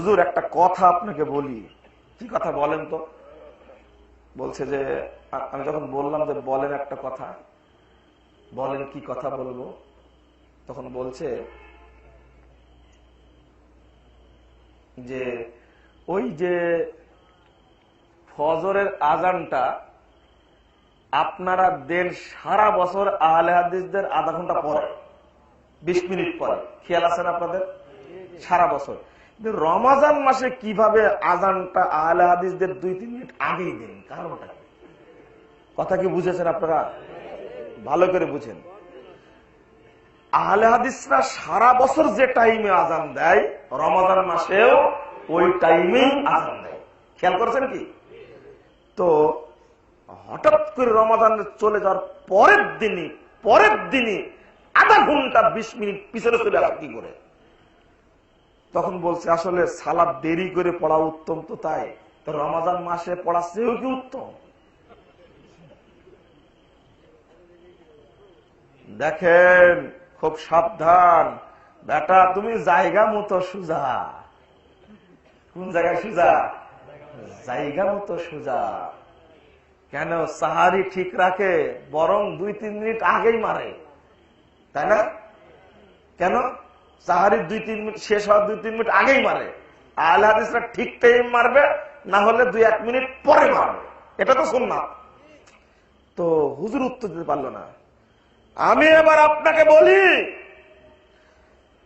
হুজুর, একটা কথা আপনাকে বলি। কি কথা বলেন তো? বলছে যে, আমি যখন বললাম যে, বলেন একটা কথা, বলেন কি কথা বলব? তখন বলছে যে, ওই যে ফজরের আজানটা আপনারা দেন সারা বছর আহলে হাদিসদের আধা ঘণ্টা পরে, বিশ মিনিট পরে। খেয়াল আছেন আপনাদের? সারা বছর। রমাজান মাসে কীভাবে আজানটা আহলে হাদিসদের দুই, তিন মিনিট আগেই দেন? কারণটা কথা কি বুঝেছেন আপনারা? ভালো করে বুঝেন। আহলে হাদিসরা সারা বছর যে টাইমে আজান দেয়, রমাজান মাসেও ওই টাইমেই আজান দেয়। খেয়াল করেছেন কি? তো হঠাৎ করে রমাদান চলে যাওয়ার পরের দিনই পরের দিনই আধা ঘণ্টা, বিশ মিনিট পিছনে চলে আসা কি করে? তখন বলছে, আসলে সালাদ দেরি করে পড়া উত্তম তো তাই। রমাজান মাসে পড়া সেও কি উত্তম? দেখেন, খুব সাবধান। বেটা, তুমি জায়গা মতো সুজা। কোন জায়গায় সুজা? জায়গা মতো সুজা। কেন? সাহারি ঠিক রাখে, বরং দুই তিন মিনিট আগেই মারে। তাই না? কেন? সাহারি দুই তিন মিনিট, শেষ হওয়ার দুই তিন মিনিট আগেই মারে। আহলে হাদিসরা ঠিক টাইম মারবে, না হলে দুই এক মিনিট পরে মারবে। এটা তো শুননা তো হুজুর উত্তর দিতে পারল না। আমি এবার আপনাকে বলি,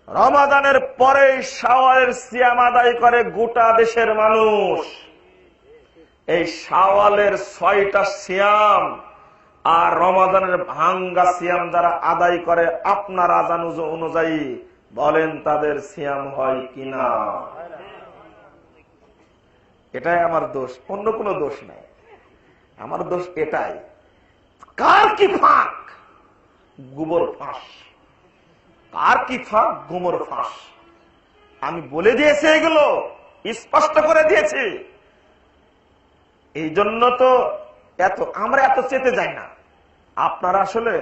রমাদানের পরে শাওয়ালের সিয়াম আদায় করে গোটা দেশের মানুষ। এই শাওয়ালের ছয়টা সিয়াম আর রমাদানের ভাঙ্গা সিয়াম যারা আদায় করে, আপনার আজান অনুযায়ী বলেন তাদের সিয়াম হয় কিনা? এটাই আমার দোষ, অন্য কোনো দোষ নাই। আমার দোষ এটাই। কার কি ফাঁক? গোবর ফাঁস। কার কি ফাঁক? গোমর ফাঁস। আমি বলে দিয়েছি এগুলো, স্পষ্ট করে দিয়েছি। এই জন্য তো এত, আমরা এত চেতে যাই না। আপনারা আসলে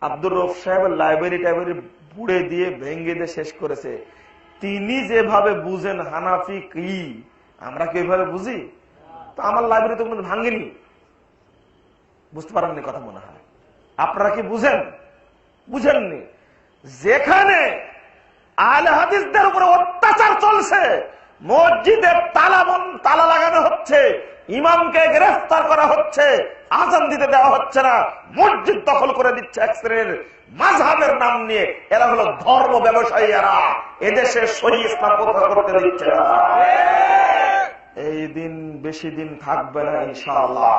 আব্দুর রফ সাহেবের লাইব্রেরি টাইব্রেরি বুড়ে দিয়ে ভেঙ্গে দিয়ে শেষ করেছে। তিনি যেভাবে বুঝেন হানাফি কি, আমরা কি ওইভাবে বুঝি? তো আমার লাইব্রেরি তো কোনো ভাঙ্গেনি বুঝতে পারেননি কথা মনে হয়। আপনারা কি বুঝেন? বুঝেননি। যেখানে আহলে হাদিসদের উপরে অত্যাচার চলছে, মসজিদে তালা বন- তালা লাগানো হচ্ছে ইমামকে গ্রেফতার করা হচ্ছে আজান দিতে দেওয়া হচ্ছে না মসজিদ দখল করে দিচ্ছে এক শ্রেণির মাঝহাবের নাম নিয়ে। এরা হলো ধর্ম ব্যবসায়ী এরা এদেশে সহি ইসলাম প্রচার করতে দিচ্ছে না। এই দিন বেশি দিন থাকবে না ইনশাআল্লাহ।